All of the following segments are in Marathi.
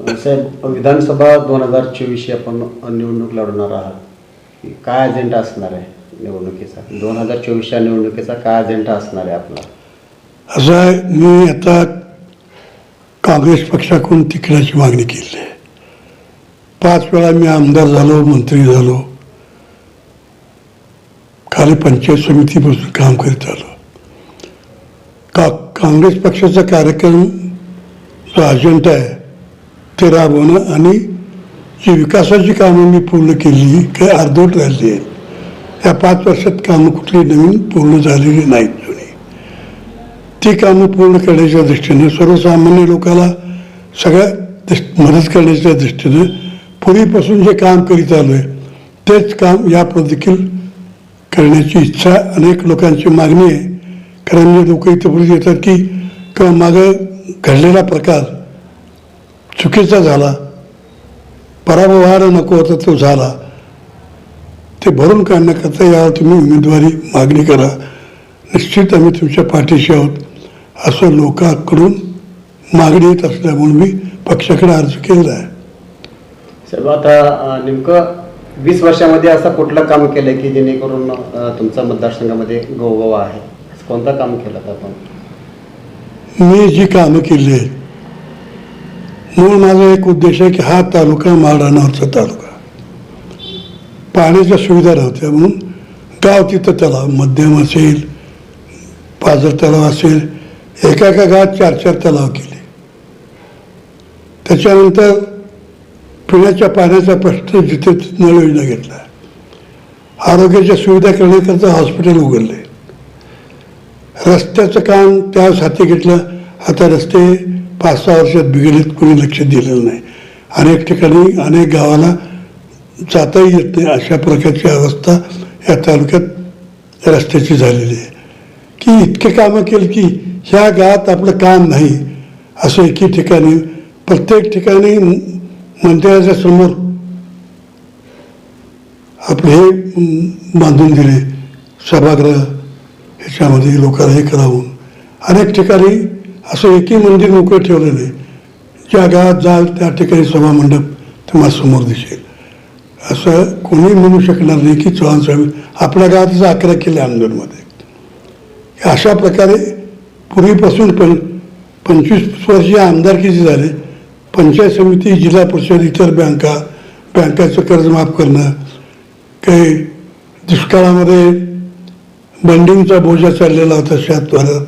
साहेब विधानसभा दोन हजार चोवीसची आपण निवडणूक लढवणार आहात. काय अजेंडा असणार आहे निवडणुकीचा? दोन हजार चोवीसच्या निवडणुकीचा काय अजेंडा असणार आहे आपला? असं आहे मी आता काँग्रेस पक्षाकडून तिकिटाची मागणी केली आहे. पाच वेळा मी आमदार झालो मंत्री झालो. खाली पंचायत समितीपासून काम करीत आलो. का काँग्रेस पक्षाचा कार्यक्रम जो अजेंडा आहे ते राबवणं आणि जी विकासाची कामं मी पूर्ण केली काही अर्धवट राहिली आहेत या पाच वर्षात कामं कुठली नवीन पूर्ण झालेली नाहीत जुनी. ती कामं पूर्ण करण्याच्या दृष्टीने सर्वसामान्य लोकांना सगळ्या दृष्ट मदत करण्याच्या दृष्टीने पूर्वीपासून जे काम करीत आलो आहे तेच काम यापुढे देखील करण्याची इच्छा अनेक लोकांची मागणी आहे. कारण जे लोक इथं पुढे येतात की किंवा मागं घडलेला प्रकार चुकीचा झाला. पराभव व्हायला नको होता तो झाला. ते भरून काढण्याकरता यावर तुम्ही उमेदवारी मागणी करा. निश्चित आम्ही तुमच्या पाठीशी आहोत. असं लोकांकडून मागणी येत असल्यामुळे मी पक्षाकडे अर्ज केलेला आहे. साहेब आता नेमकं वीस वर्षामध्ये असं कुठलं काम केलं की जेणेकरून अं, तुमच्या मतदारसंघामध्ये गौगवा आहे? कोणतं काम केलं आपण? मी जी कामं केली आहेत मूळ माझा एक उद्देश आहे की हा तालुका माळरानावरचा तालुका. पाण्याच्या सुविधा नव्हत्या म्हणून गाव तिथं तलाव मध्यम असेल पाझर तलाव असेल एका एका गावात चार चार तलाव केले. त्याच्यानंतर पिण्याच्या पाण्याचा प्रश्न जिथे नळ योजना घेतला. आरोग्याच्या सुविधा करण्याकरता हॉस्पिटल उघडले. रस्त्याचं काम त्यावेळेस हाती घेतलं. आता रस्ते पाच सहा वर्षात बिघडीत कोणी लक्ष दिलेलं नाही. अनेक ठिकाणी अनेक गावाला जाताही येत नाही. अशा प्रकारची अवस्था या तालुक्यात रस्त्याची झालेली आहे. की इतके कामं केली की ह्या गावात आपलं काम नाही. असं एकी ठिकाणी प्रत्येक ठिकाणी मंदिराच्या समोर आपले हे बांधून दिले. सभागृह ह्याच्यामध्ये लोकांना हे करावून अनेक ठिकाणी असं एकही मंदिर मोकळं ठेवलं नाही. ज्या गावात जाल त्या ठिकाणी सभामंडप तुम्हाला समोर दिसेल. असं कोणी म्हणू शकणार नाही की चव्हाण साहेब आपल्या गावातच अकरा केले आंदोलनमध्ये. अशा प्रकारे पूर्वीपासून पण पंचवीस वर्षीय आमदारकीचे झाले. पंचायत समिती जिल्हा परिषद इतर बँका बँकाचं कर्ज माफ करणं काही दुष्काळामध्ये बंडिंगचा बोजा चाललेला होता शेतद्वारा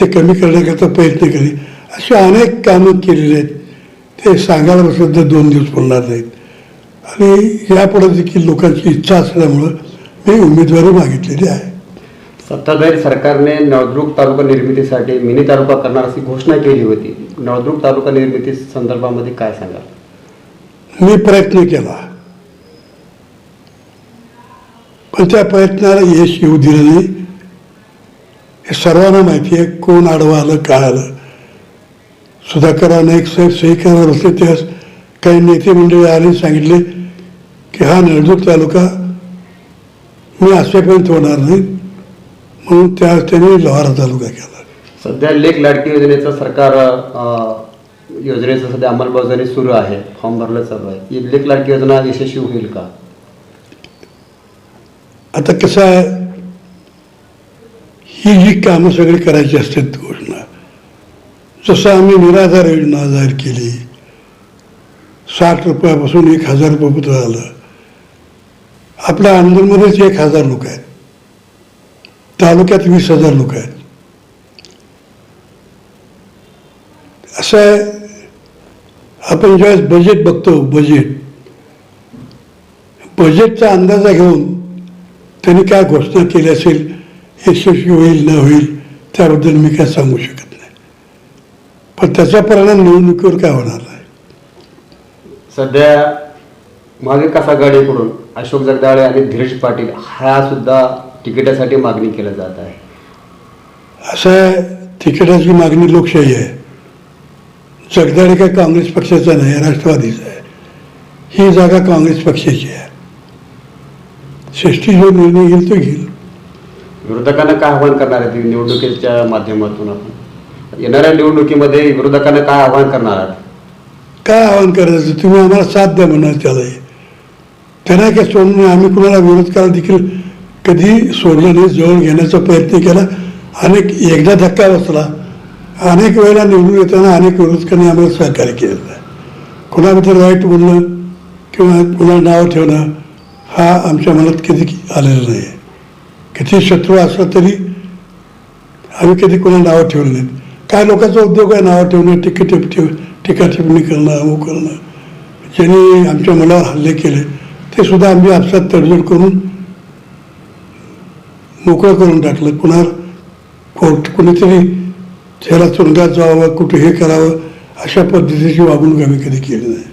ते कमी करण्याकरता प्रयत्न केले अशी अनेक कामं केलेली आहेत. ते सांगायला सुद्धा दोन दिवस बोलणार नाहीत. आणि यापुढे देखील लोकांची इच्छा असल्यामुळं मी उमेदवारी मागितलेली आहे. सत्ताधारी सरकारने नळदुर्ग तालुका निर्मितीसाठी मिनी तालुका करणार अशी घोषणा केली होती. नळदुर्ग तालुका निर्मिती संदर्भामध्ये काय सांगाल? मी प्रयत्न केला. पण त्या प्रयत्नाला यश येऊ दिलं नाही. हे सर्वांना माहिती आहे कोण आडवं आलं काय आलं? सुधाकर नाईक साहेब सही करणार असले त्यास काही नेते मंडळी आले सांगितले की हा नळदुर्ग तालुका मी असेपर्यंत होणार नाही म्हणून त्या त्यांनी लोहारा तालुका केला. सध्या लेख लाडकी योजनेचं सरकार योजनेचं सध्या अंमलबजावणी सुरू आहे फॉर्म भरलं चालू आहे. ही लेख लाडकी योजना यशस्वी होईल का? आता कसं आहे ही जी कामं सगळी करायची असतात घोषणा. जसं आम्ही निराधार योजना जाहीर केली साठ रुपयापासून एक हजार रुपयापर्यंत झालं आपल्या आंदोलनमध्येच एक हजार लोक आहेत. तालुक्यात वीस हजार लोक आहेत. असं आहे आपण ज्यावेळेस बजेट बघतो बजेट बजेटचा अंदाजा घेऊन त्यांनी काय घोषणा केली असेल यशस्वी होईल न होईल त्याबद्दल मी काय सांगू शकत नाही. पण त्याचा परिणाम निवडणुकीवर काय होणार नाही सध्या महाविकास आघाडीकडून अशोक जगदाळे आणि धीरज पाटील हा सुद्धा तिकिटासाठी मागणी केली जात आहे. असं आहे तिकिटाची मागणी लोकशाही आहे. जगदाळे काय काँग्रेस पक्षाचा नाही राष्ट्रवादीचा आहे. ही जागा काँग्रेस पक्षाची आहे. श्रेष्ठी जो निर्णय घेईल तो घेईल. विरोधकांना काय आव्हान करणार आहे? निवडणुकीच्या माध्यमातून आपण. येणाऱ्या निवडणुकीमध्ये विरोधकांना काय आव्हान करणार आहात? काय आव्हान करायचं? तुम्ही आम्हाला साथ द्या म्हणा त्याला. त्यांना काय सोडून आम्ही कुणाला विरोध करायला देखील कधी सोडलं नाही जवळ घेण्याचा प्रयत्न केला. अनेक एकदा धक्का बसला. अनेक वेळेला निवडून येताना अनेक विरोधकांनी आम्हाला सहकार्य केलेलं आहे. कुणाबद्दल वाईट बोलणं किंवा कुणाला नाव ठेवणं हा आमच्या मनात कधी आलेला नाही. आहे किती शत्रू असला तरी आम्ही कधी कोणा नावं ठेवले नाहीत. काय लोकांचा उद्योग आहे नावं ठेवणं तिकीट ठेव टीका टिप्पणी करणं अमुक करणं. ज्यांनी आमच्या मनावर हल्ले केले ते सुद्धा आम्ही आपसात तडजोड करून मोकळं करून टाकलं. पुन्हा कोर्ट कुणीतरी त्याला तुरुंगात जावं कुठे हे करावं अशा पद्धतीची वागणूक आम्ही कधी केली नाही.